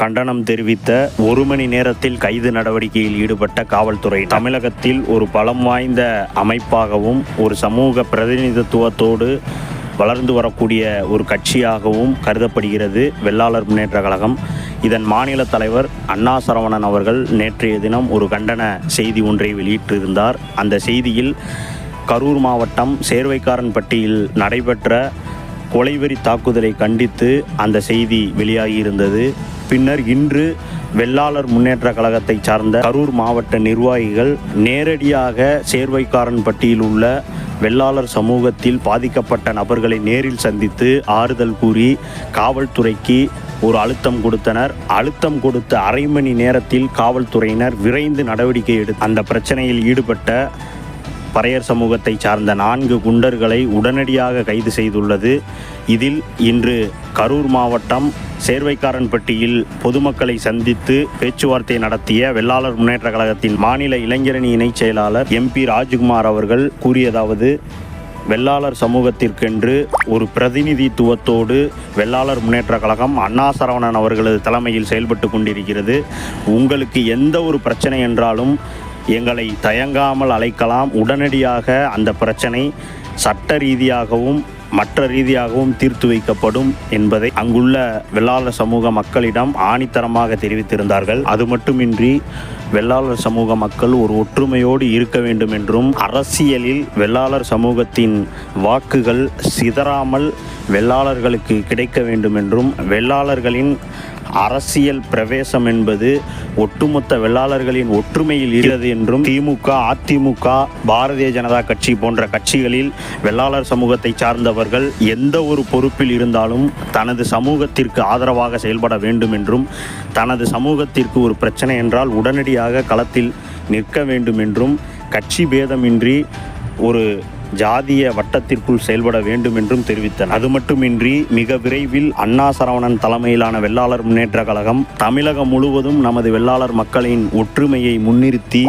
கண்டனம் தெரிவித்த ஒரு மணி நேரத்தில் கைது நடவடிக்கையில் ஈடுபட்ட காவல்துறை. தமிழகத்தில் ஒரு பலம் வாய்ந்த அமைப்பாகவும் ஒரு சமூக பிரதிநிதித்துவத்தோடு வளர்ந்து வரக்கூடிய ஒரு கட்சியாகவும் கருதப்படுகிறது வெள்ளாளர் முன்னேற்ற கழகம். இதன் மாநில தலைவர் அண்ணா சரவணன் அவர்கள் நேற்றைய தினம் ஒரு கண்டன செய்தி ஒன்றை வெளியிட்டிருந்தார். அந்த செய்தியில் கரூர் மாவட்டம் சேர்வைக்காரன்பட்டியில் நடைபெற்ற கொலைவெறி தாக்குதலை கண்டித்து அந்த செய்தி வெளியாகியிருந்தது. பின்னர் இன்று வெள்ளாளர் முன்னேற்ற கழகத்தை சார்ந்த கரூர் மாவட்ட நிர்வாகிகள் நேரடியாக சேர்வைக்காரன் பட்டியில் உள்ள வெள்ளாளர் சமூகத்தில் பாதிக்கப்பட்ட நபர்களை நேரில் சந்தித்து ஆறுதல் கூறி காவல்துறைக்கு ஒரு அழுத்தம் கொடுத்தனர். அழுத்தம் கொடுத்த அரை மணி நேரத்தில் காவல்துறையினர் விரைந்து நடவடிக்கை எடுத்து அந்த பிரச்சனையில் ஈடுபட்ட பறையர் சமூகத்தை சார்ந்த நான்கு குண்டர்களை உடனடியாக கைது செய்துள்ளது. இதில் இன்று கரூர் மாவட்டம் சேர்வைக்காரன்பட்டியில் பொதுமக்களை சந்தித்து பேச்சுவார்த்தை நடத்திய வெள்ளாளர் முன்னேற்ற கழகத்தின் மாநில இளைஞரணி இணைச் செயலாளர் எம்பி ராஜ்குமார் அவர்கள் கூறியதாவது வெள்ளாளர் சமூகத்திற்கென்று ஒரு பிரதிநிதித்துவத்தோடு வெள்ளாளர் முன்னேற்ற கழகம் அண்ணா சரவணன் அவர்களது தலைமையில் செயல்பட்டு கொண்டிருக்கிறது. உங்களுக்கு எந்த ஒரு பிரச்சனை என்றாலும் எங்களை தயங்காமல் அழைக்கலாம். உடனடியாக அந்த பிரச்சனை சட்ட ரீதியாகவும் மற்ற ரீதியாகவும் தீர்த்து வைக்கப்படும் என்பதை அங்குள்ள வெள்ளாளர் சமூக மக்களிடம் ஆணித்தரமாக தெரிவித்திருந்தார்கள். அது மட்டுமின்றி வெள்ளாளர் சமூக மக்கள் ஒரு ஒற்றுமையோடு இருக்க வேண்டும் என்றும் அரசியலில் வெள்ளாளர் சமூகத்தின் வாக்குகள் சிதறாமல் வெள்ளாளர்களுக்கு கிடைக்க வேண்டும் என்றும் வெள்ளாளர்களின் அரசியல் பிரவேசம் என்பது ஒட்டுமொத்த வெள்ளாளர்களின் ஒற்றுமையில் இருக்கிறது என்றும் திமுக அதிமுக பாரதிய ஜனதா கட்சி போன்ற கட்சிகளில் வெள்ளாளர் சமூகத்தை சார்ந்தவர்கள் எந்த ஒரு பொறுப்பில் இருந்தாலும் தனது சமூகத்திற்கு ஆதரவாக செயல்பட வேண்டும் என்றும் தனது சமூகத்திற்கு ஒரு பிரச்சனை என்றால் உடனடியாக களத்தில் நிற்க வேண்டும் என்றும் கட்சி பேதமின்றி ஒரு ஜாதிய வட்டத்திற்குள் செயல்பட வேண்டும் என்றும் தெரிவித்தனர். அது மட்டுமின்றி மிக விரைவில் அண்ணா சரவணன் தலைமையிலான வெள்ளாளர் முன்னேற்ற கழகம் தமிழகம் முழுவதும் நமது வெள்ளாளர் மக்களின் ஒற்றுமையை முன்னிறுத்தி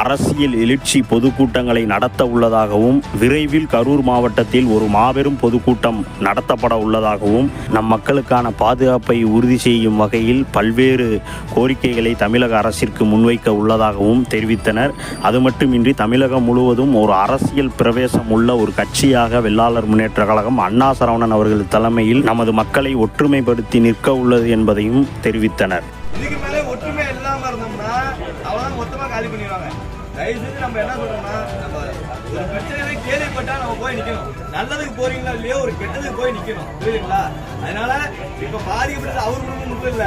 அரசியல் எழுச்சி பொதுக்கூட்டங்களை நடத்த உள்ளதாகவும் விரைவில் கரூர் மாவட்டத்தில் ஒரு மாபெரும் பொதுக்கூட்டம் நடத்தப்பட உள்ளதாகவும் நம் மக்களுக்கான பாதுகாப்பை உறுதி செய்யும் வகையில் பல்வேறு கோரிக்கைகளை தமிழக அரசிற்கு முன்வைக்க உள்ளதாகவும் தெரிவித்தனர். அது மட்டுமின்றி தமிழகம் முழுவதும் ஒரு அரசியல் பிரவேசம் உள்ள ஒரு கட்சியாக வெள்ளாளர் முன்னேற்ற கழகம் அண்ணா சரவணன் அவர்கள் தலைமையில் நமது மக்களை ஒற்றுமைப்படுத்தி நிற்க உள்ளது என்பதையும் தெரிவித்தனர். இதுக்கு இருந்தோம்னா அவ்வளவுதான் மொத்தமா காலி பண்ணிடுவாங்க. தயவு செஞ்சு நம்ம என்ன சொல்றோம்னா நம்ம ஒரு பிரச்சனை கேள்விப்பட்டா நம்ம போய் நிக்கணும். நல்லதுக்கு போறீங்களா இல்லையோ ஒரு கெட்டதுக்கு போய் நிக்கணும். புரியுதுங்களா? அதனால இப்ப பாதிக்கப்பட்டது அவர் குடும்பம் மட்டும் இல்ல.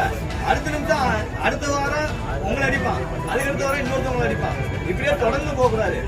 அடுத்த நிமிஷம் அடுத்த வாரம் உங்களை அடிப்பான். அதுக்கு அடுத்த வாரம் இன்னொருத்தவங்களை அடிப்பான். இப்படியே தொடர்ந்து போக கூடாது